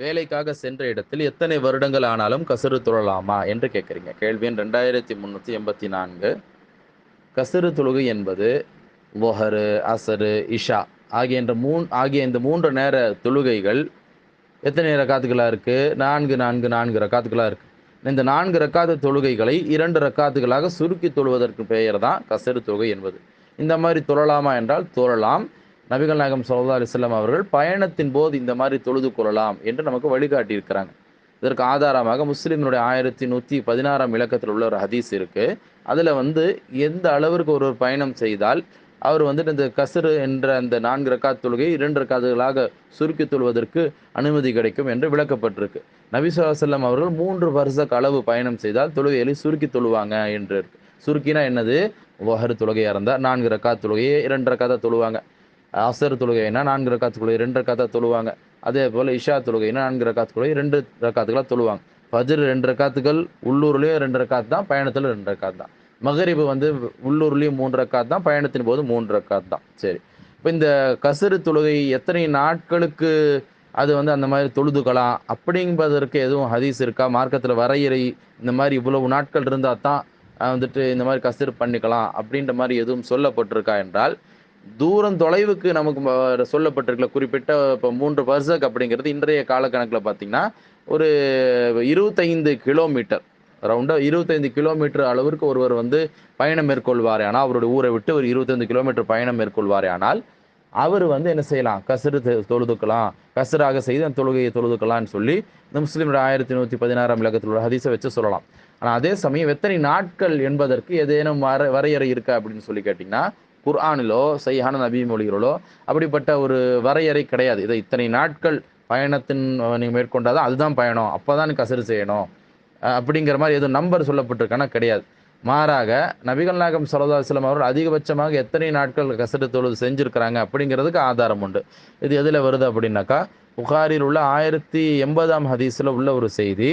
வேலைக்காக சென்ற இடத்தில் எத்தனை வருடங்கள் ஆனாலும் கசரு தொழலாமா என்று கேட்குறீங்க. கேள்வி எண் ரெண்டாயிரத்தி முந்நூற்றி எண்பத்தி நான்கு. கசரு தொழுகை என்பது ஒஹரு அசரு இஷா ஆகிய இந்த மூன் ஆகிய இந்த மூன்று நேர தொழுகைகள் எத்தனை ரக்காத்துகளாக இருக்குது நான்கு நான்கு நான்கு ரக்காத்துகளாக இருக்குது இந்த நான்கு ரக்காத்து தொழுகைகளை இரண்டு ரக்காத்துகளாக சுருக்கி தொழுவதற்கு பெயர் தான் கசரு தொழுகை என்பது. இந்த மாதிரி தொழலாமா என்றால் தொழலாம். நபிகள் நாயகம் சல்லா அலிஸ்லாம் அவர்கள் பயணத்தின் போது இந்த மாதிரி தொழுது கொள்ளலாம் என்று நமக்கு வழிகாட்டியிருக்கிறாங்க. இதற்கு ஆதாரமாக முஸ்லீமினுடைய ஆயிரத்தி நூற்றி பதினாறாம் இலக்கத்தில் உள்ள ஒரு ஹதீஸ் இருக்குது அதில் வந்து எந்த அளவிற்கு ஒரு பயணம் செய்தால் அவர் வந்துட்டு இந்த கசரு என்ற அந்த நான்கு ரக்காத் தொழுகை இரண்டு ரக்காதுகளாக சுருக்கி தொழுவதற்கு அனுமதி கிடைக்கும் என்று விளக்கப்பட்டிருக்கு. நபிசுவாசல்லம் அவர்கள் மூன்று வருஷக்கு அளவு பயணம் செய்தால் தொழுகைகளை சுருக்கி தொழுவாங்க என்று இருக்கு. சுருக்கினா என்னது? ஒஹரு தொழுகையாக இருந்தால் நான்கு ரக்கா தொழுகையை இரண்டு ரக்காத்தாக தொழுவாங்க. அசர் தொழுகைனா நான்கு ரக்காத்து தொழுகை ரெண்டு ரக்காத்தா தொழுவாங்க. அதே போல் இஷா தொழுகைனா நான்கு ரக்காத்து தொழுகை ரெண்டு ரக்காத்துக்களாக தொழுவாங்க. ஃபஜர் ரெண்டு ரக்காத்துகள் உள்ளூர்லேயும் ரெண்டு ரக்காத்து தான் பயணத்தில் ரெண்டு ரக்காத்து தான். மகரிபு வந்து உள்ளூர்லேயும் மூன்று ரக்காத்து தான் பயணத்தின் போது மூன்று ரக்காத்து தான். சரி. இப்போ இந்த கசரு தொழுகை எத்தனை நாட்களுக்கு அது வந்து அந்த மாதிரி தொழுதுக்கலாம்? அப்படிங்கிறதற்கு எதுவும் ஹதீஸ் இருக்கா? மார்க்கத்தில் வரையறை இந்த மாதிரி இவ்வளவு நாட்கள் இருந்தால் தான் வந்துட்டு இந்த மாதிரி கசரு பண்ணிக்கலாம் அப்படின்ற மாதிரி எதுவும் சொல்லப்பட்டிருக்கா என்றால் தூரம் தொலைவுக்கு நமக்கு சொல்லப்பட்டிருக்கல குறிப்பிட்ட இப்போ மூன்று பர்சக் அப்படிங்கிறது இன்றைய காலக்கணக்கில் பார்த்தீங்கன்னா ஒரு இருபத்தைந்து கிலோமீட்டர். ரவுண்டாக இருபத்தைந்து கிலோமீட்டர் அளவிற்கு ஒருவர் வந்து பயணம் மேற்கொள்வாரே ஆனால் அவருடைய ஊரை விட்டு ஒரு இருபத்தைந்து கிலோமீட்டர் பயணம் மேற்கொள்வாரே ஆனால் அவர் வந்து என்ன செய்யலாம்? கசரு தொழுதுக்கலாம். கசராக செய்து அந்த தொழுகையை தொழுதுக்கலாம்னு சொல்லி இந்த முஸ்லீமோட ஆயிரத்தி நூற்றி பதினாறாம் இலக்கத்தில் உள்ள ஹதீஸை வச்சு சொல்லலாம். ஆனால் அதே சமயம் எத்தனை நாட்கள் என்பதற்கு ஏதேனும் வர வரையறை இருக்கா அப்படின்னு சொல்லி கேட்டிங்கன்னா குர்ஆனிலோ சைஹான நபி மொழிகளோ அப்படிப்பட்ட ஒரு வரையறை கிடையாது. இதை இத்தனை நாட்கள் பயணத்தின் நீங்கள் மேற்கொண்டாதான் அதுதான் பயணம். அப்போ தான் கசரு செய்யணும். அப்படிங்கிற மாதிரி எதுவும் நம்பர் சொல்லப்பட்டிருக்கானா கிடையாது. மாறாக நபிகள் நாயகம் சலதாஸ்லம் அவர்கள் அதிகபட்சமாக எத்தனை நாட்கள் கசடு தொழுது செஞ்சுருக்கிறாங்க அப்படிங்கிறதுக்கு ஆதாரம் உண்டு. இது எதில் வருது அப்படின்னாக்கா புகாரில் உள்ள ஆயிரத்தி எண்பதாம் ஹதீஸில் உள்ள ஒரு செய்தி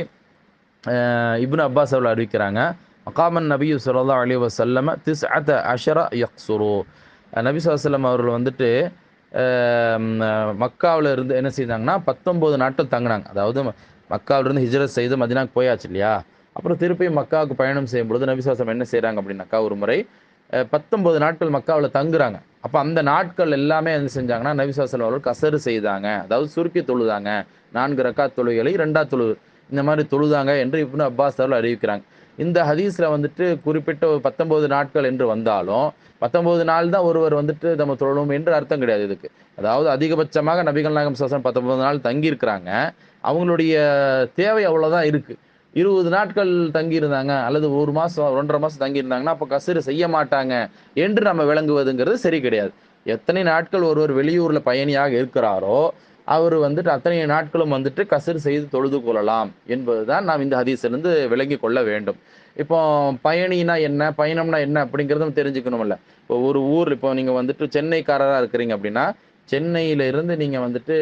இப்னு அப்பாஸ் அவர்கள் அறிவிக்கிறாங்க. மகாமன் நபி சொல்லா அலி வசல்லம திஸ் அத அஷரா யக்சுரு நபி வல்லம் அவர்கள் வந்துட்டு மக்காவில் இருந்து என்ன செய்தாங்கன்னா பத்தொம்போது நாட்கள் தங்கினாங்க. அதாவது மக்காவிலிருந்து ஹிஜ்ரத் செய்து மதினாக்கு போயாச்சு இல்லையா? அப்புறம் திருப்பி மக்காவுக்கு பயணம் செய்யும்பொழுது நபிசாசம் என்ன செய்கிறாங்க அப்படின்னாக்கா ஒரு முறை பத்தொன்பது நாட்கள் மக்காவில் தங்குறாங்க. அப்போ அந்த நாட்கள் எல்லாமே என்ன செஞ்சாங்கன்னா நபிசாசலம் அவர்கள் கசரு செய்தாங்க. அதாவது சுருக்கி தொழுதாங்க. நான்கு ரக்கா தொழுகளை ரெண்டா தொழு இந்த மாதிரி தொழுதாங்க என்று இப்னு அப்பாஸ் அவர்கள் அறிவிக்கிறாங்க. இந்த ஹதீஸில் வந்துட்டு குறிப்பிட்ட ஒரு பத்தொம்போது நாட்கள் என்று வந்தாலும் பத்தொம்போது நாள் தான் ஒருவர் வந்துட்டு நம்ம தொழணும் என்று அர்த்தம் கிடையாது இதுக்கு. அதாவது அதிகபட்சமாக நபிகள் நாயகம் சாசன் பத்தொன்பது நாள் தங்கியிருக்கிறாங்க. அவங்களுடைய தேவை அவ்வளோதான் இருக்குது இருபது நாட்கள் தங்கியிருந்தாங்க அல்லது ஒரு மாதம் ஒன்றரை மாதம் தங்கியிருந்தாங்கன்னா அப்போ கசரு செய்ய மாட்டாங்க என்று நம்ம விளங்குவதுங்கிறது சரி கிடையாது. எத்தனை நாட்கள் ஒருவர் வெளியூரில் பயணியாக இருக்கிறாரோ அவர் வந்துட்டு அத்தனை நாட்களும் வந்துட்டு கசர் செய்து தொழுது கொள்ளலாம் என்பது தான் நாம் இந்த ஹதீஸிலிருந்து விளங்கி கொள்ள வேண்டும். இப்போ பயணினா என்ன? பயணம்னா என்ன அப்படிங்கிறதும் தெரிஞ்சுக்கணும்ல. இப்போ ஒரு ஊர் இப்போ நீங்கள் வந்துட்டு சென்னைக்காரராக இருக்கிறீங்க அப்படின்னா சென்னையில இருந்து நீங்கள் வந்துட்டு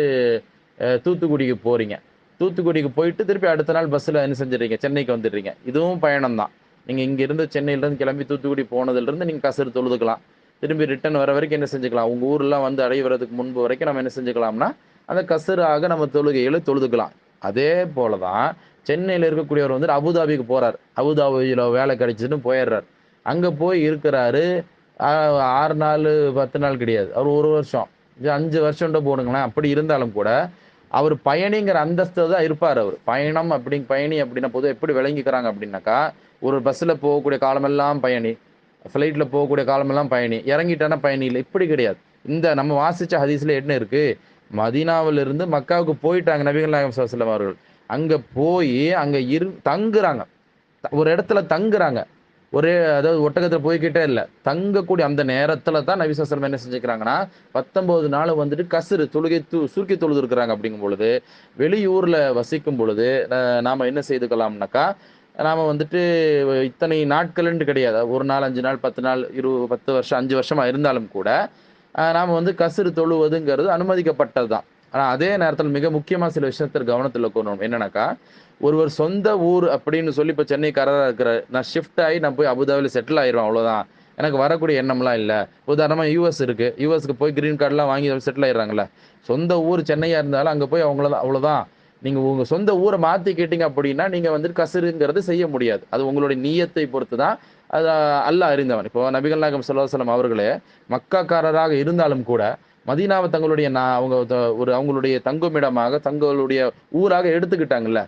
தூத்துக்குடிக்கு போகிறீங்க தூத்துக்குடிக்கு போயிட்டு திருப்பி அடுத்த நாள் பஸ்ஸில் என்ன செஞ்சிடறீங்க? சென்னைக்கு வந்துடுறீங்க. இதுவும் பயணம் தான் நீங்கள் இங்கேருந்து சென்னையிலேருந்து கிளம்பி தூத்துக்குடி போனதுலேருந்து நீங்கள் கசர் தொழுதுக்கலாம். திரும்பி ரிட்டன் வர வரைக்கும் என்ன செஞ்சுக்கலாம்? உங்கள் ஊர்லாம் வந்து அடைவதற்கு முன்பு வரைக்கும் நம்ம என்ன செஞ்சுக்கலாம்னா அந்த கசராக நம்ம தொழுகையில தொழுதுக்கலாம். அதே போல தான் சென்னையில் இருக்கக்கூடியவர் வந்து அபுதாபிக்கு போகிறார் அபுதாபியில் வேலை கிடைச்சிட்டு போயிடுறார். அங்கே போய் இருக்கிறாரு. ஆறு நாள் பத்து நாள் கிடையாது. அவர் ஒரு வருஷம். அஞ்சு வருஷம்ட்ட போடுங்களேன். அப்படி இருந்தாலும் கூட அவர் பயணிங்கிற அந்தஸ்து தான் இருப்பார் அவர். பயணம் அப்படி பயணி அப்படின்னா பொதுவாக எப்படி விளங்கிக்கிறாங்க அப்படின்னாக்கா ஒரு பஸ்ஸில் போகக்கூடிய காலமெல்லாம் பயணி. ஃப்ளைட்டில் போகக்கூடிய காலமெல்லாம் பயணி. இறங்கிட்டானா பயணி இல்லை. இப்படி கிடையாது. இந்த நம்ம வாசித்த ஹதீஸில் என்ன இருக்குது மதீனாவிலிருந்து மக்காவுக்கு போயிட்டாங்க நபிகள் நாயகம் சல்லாஸ்லம் அவர்கள். அங்கே போய் அங்கே இரு தங்குறாங்க. ஒரு இடத்துல தங்குறாங்க. ஒரே அதாவது ஒட்டகத்தில் போய்கிட்டே இல்லை. தங்கக்கூடிய அந்த நேரத்தில் தான் நபிசாஸ்லம் என்ன செஞ்சுக்கிறாங்கன்னா பத்தொம்போது நாள் வந்துட்டு கசுறு தொழுகை தூ சுருக்கி தொழுது இருக்கிறாங்க அப்படிங்கும் பொழுது வெளியூரில் வசிக்கும் பொழுது நாம் என்ன செய்துக்கலாம்னாக்கா நாம் வந்துட்டு இத்தனை நாட்கள்ன்ட்டு கிடையாது. ஒரு நாள் அஞ்சு நாள் பத்து நாள் இரு பத்து வருஷம் அஞ்சு வருஷமாக இருந்தாலும் கூட நாம் வந்து கசுறு தொழுவதுங்கிறது அனுமதிக்கப்பட்டது தான் ஆனால் அதே நேரத்தில் மிக முக்கியமாக சில விஷயத்தில் கவனத்தில் கொள்ளணும். என்னன்னாக்கா ஒருவர் சொந்த ஊர் அப்படின்னு சொல்லி இப்போ சென்னைக்காரராக இருக்கிற நான் ஷிஃப்ட் ஆகி நான் போய் அபுதாபியில் செட்டில் ஆயிடுவேன் அவ்வளோதான் எனக்கு வரக்கூடிய எண்ணம்லாம் இல்லை. உதாரணமாக யூஎஸ் இருக்குது யூஎஸ்க்கு போய் க்ரீன் கார்டெலாம் வாங்கி செட்டில் ஆயிடுறாங்களே சொந்த ஊர் சென்னையாக இருந்தாலும் அங்கே போய் அவங்கள தான் அவ்வளோதான் நீங்க உங்க சொந்த ஊரை மாற்றிக்கிட்டீங்க அப்படின்னா நீங்க வந்துட்டு கசுருங்கிறது செய்ய முடியாது. அது உங்களுடைய நீயத்தை பொறுத்து தான் அது அல்லாஹ் அறிந்தவன். இப்போ நபிகள் நாயகம் ஸல்லல்லாஹு அவர்களே மக்காக்காரராக இருந்தாலும் கூட மதீனாவை தங்களுடைய நான் அவங்க ஒரு அவங்களுடைய தங்குமிடமாக தங்களுடைய ஊராக எடுத்துக்கிட்டாங்கல்ல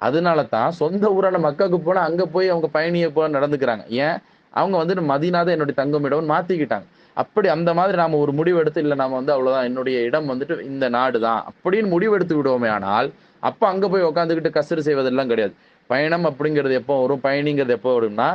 அதனால தான் சொந்த ஊரான மக்காவுக்கு போனால் அங்கே போய் அவங்க பயணியை போல நடந்துக்கிறாங்க. ஏன்? அவங்க வந்துட்டு மதினா தான் என்னுடைய தங்குமிடம்னு மாற்றிக்கிட்டாங்க அப்படி அந்த மாதிரி நாம் ஒரு முடிவெடுத்து இல்லை நாம வந்து அவ்வளோதான் என்னுடைய இடம் வந்துட்டு இந்த நாடு தான் அப்படின்னு முடிவெடுத்து விடுவோமே ஆனால் அப்போ அங்கே போய் உட்காந்துக்கிட்டு கசரு செய்வதெல்லாம் கிடையாது. பயணம் அப்படிங்கிறது எப்போ வரும்? பயணிங்கிறது எப்போ வரும்னா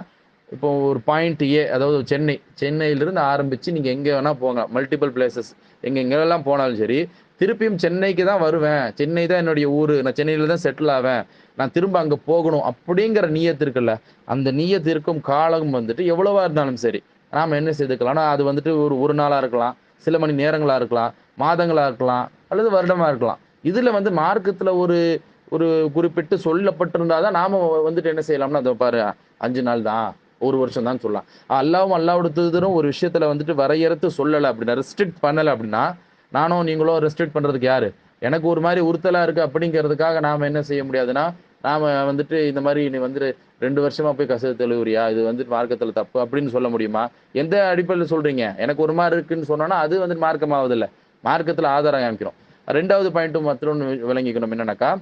இப்போ ஒரு பாயிண்ட் ஏ அதாவது சென்னை. சென்னையிலிருந்து ஆரம்பித்து நீங்கள் எங்கே வேணால் போங்க. மல்டிபிள் பிளேசஸ் எங்கே எங்கெல்லாம் போனாலும் சரி திருப்பியும் சென்னைக்கு தான் வருவேன். சென்னை தான் என்னுடைய ஊர். நான் சென்னையில் தான் செட்டில் ஆவேன். நான் திரும்ப அங்கே போகணும் அப்படிங்கிற நீயத்து இருக்குல்ல அந்த நீயத்து இருக்கும் காலம் வந்துட்டு எவ்வளவா இருந்தாலும் சரி நாம என்ன செய்துக்கலாம்னா அது வந்துட்டு ஒரு ஒரு நாளாக இருக்கலாம். சில மணி நேரங்களாக இருக்கலாம். மாதங்களாக இருக்கலாம். அல்லது வருடமாக இருக்கலாம். இதுல வந்து மார்க்கத்துல ஒரு ஒரு குறிப்பிட்டு சொல்லப்பட்டிருந்தா தான் நாம வந்துட்டு என்ன செய்யலாம்னா அதை பாரு அஞ்சு நாள் தான் ஒரு வருஷம் தான் சொல்லலாம். அல்லாவும் அல்லாவோட தூதரும் ஒரு விஷயத்துல வந்துட்டு வரையறுத்து சொல்லலை அப்படின்னா ரெஸ்ட்ரிக்ட் பண்ணலை அப்படின்னா நானும் நீங்களும் ரெஸ்ட்ரிக்ட் பண்றதுக்கு யாரு? எனக்கு ஒரு மாதிரி உறுத்தலா இருக்கு அப்படிங்கிறதுக்காக நாம என்ன செய்ய முடியாதுன்னா நாம வந்துட்டு இந்த மாதிரி நீ வந்துட்டு ரெண்டு வருஷமா போய் கசது தெளிவுறியா இது வந்துட்டு மார்க்கத்துல தப்பு அப்படின்னு சொல்ல முடியுமா? எந்த அடிப்படையில் சொல்றீங்க? எனக்கு ஒரு மாதிரி இருக்குன்னு சொன்னோன்னா அது வந்துட்டு மார்க்கமாவதில்லை. மார்க்கத்துல ஆதாரம் காமிக்கிறோம். ரெண்டாவது பாயிண்ட்டும் மற்றொன்று விளங்கிக்கணும். என்னன்னாக்கா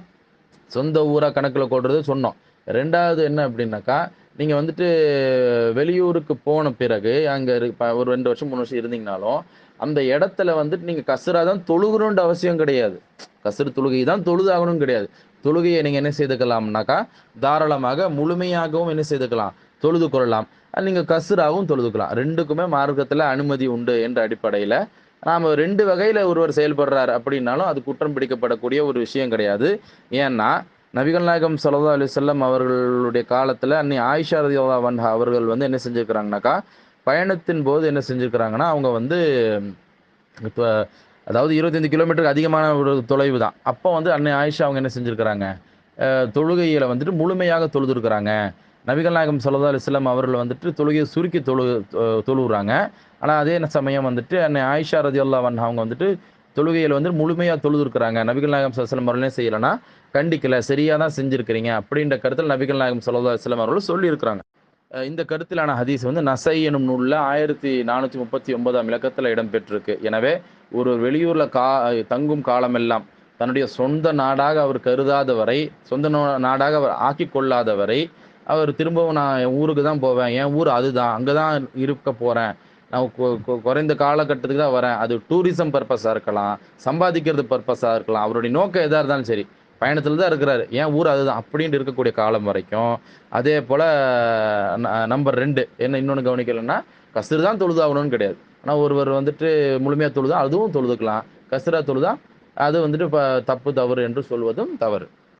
சொந்த ஊராக கணக்கில் போடுறது சொன்னோம். ரெண்டாவது என்ன அப்படின்னாக்கா நீங்கள் வந்துட்டு வெளியூருக்கு போன பிறகு அங்கே இரு- ஒரு ரெண்டு வருஷம் மூணு வருஷம் இருந்தீங்கனாலும் அந்த இடத்துல வந்துட்டு நீங்கள் கசுரா தான் தொழுகணுன்ற அவசியம் கிடையாது. கசுறு தொழுகை தான் தொழுதாகணும் கிடையாது. தொழுகையை நீங்கள் என்ன செய்துக்கலாம்னாக்கா தாராளமாக முழுமையாகவும் என்ன செய்துக்கலாம்? தொழுது கொள்ளலாம். அது கசுராகவும் தொழுதுக்கலாம். ரெண்டுக்குமே மார்க்கத்தில் அனுமதி உண்டு என்ற அடிப்படையில் நாம் ரெண்டு வகையில் ஒருவர் செயல்படுறார் அப்படின்னாலும் அது குற்றம் பிடிக்கப்படக்கூடிய ஒரு விஷயம் கிடையாது. ஏன்னா நபிகள் நாயகம் சல்லா அலிசல்லம் அவர்களுடைய காலத்தில் அன்னை ஆயிஷா ரதியுல்லா வன்ஹா அவர்கள் வந்து என்ன செஞ்சுருக்கிறாங்கனாக்கா பயணத்தின் போது என்ன செஞ்சுருக்கிறாங்கன்னா அவங்க வந்து இப்போ அதாவது இருபத்தைந்து கிலோமீட்டருக்கு அதிகமான ஒரு தொலைவு தான். அப்போ வந்து அன்னை ஆயிஷா அவங்க என்ன செஞ்சுருக்கிறாங்க? தொழுகையில் வந்துட்டு முழுமையாக தொழுதுருக்குறாங்க. நபிகள் நாயகம் சல்லா அலிஸ்லாம் அவர்கள் வந்துட்டு தொழுகையை சுருக்கி தொழு தொ- தொழுகிறாங்க ஆனால் அதே சமயம் வந்துட்டு அன்னை ஆயிஷா ரதியுல்லா வன்ஹா அவங்க வந்துட்டு தொழுகையில் வந்து முழுமையாக தொழுதுருக்குறாங்க. நபிகள் நாயகம் சல்லம் அவர்களே செய்யலைன்னா கண்டிக்கல சரியாக தான் செஞ்சுருக்கிறீங்க அப்படின்ற கருத்தில் நபிகள் நாயகம் சல்லா அலுவலம் அவர்கள் சொல்லியிருக்கிறாங்க. இந்த கருத்திலான ஹதீஸ் வந்து நசை எனும் நூலில் ஆயிரத்தி நானூற்றி முப்பத்தி ஒன்பதாம் இலக்கத்தில் இடம்பெற்றிருக்கு. எனவே ஒரு வெளியூரில் கா தங்கும் காலமெல்லாம் தன்னுடைய சொந்த நாடாக அவர் கருதாத வரை சொந்த நாடாக அவர் ஆக்கி கொள்ளாத வரை அவர் திரும்பவும் நான் என் ஊருக்கு தான் போவேன் என் ஊர் அதுதான் அங்கே தான் இருக்க போகிறேன் நான் கொ- குறைந்த காலகட்டத்துக்கு தான் வரேன். அது டூரிசம் பர்பஸாக இருக்கலாம் சம்பாதிக்கிறது பர்பஸாக இருக்கலாம். அவருடைய நோக்கம் எதாக இருந்தாலும் சரி பயணத்தில் தான் இருக்கிறாரு. ஏன் ஊர் அதுதான்? அப்படின்ட்டு இருக்கக்கூடிய காலம் வரைக்கும். அதே போல் நம்பர் ரெண்டு என்ன இன்னொன்று கவனிக்கலைன்னா கசுறு தான் தொழுதாகணும்னு கிடையாது. ஆனால் ஒருவர் வந்துட்டு முழுமையாக தொழுதா அதுவும் தொழுதுக்கலாம். கசுரா தொழுதா அது வந்துட்டு இப்போ தப்பு தவறு என்று சொல்வதும் தவறு.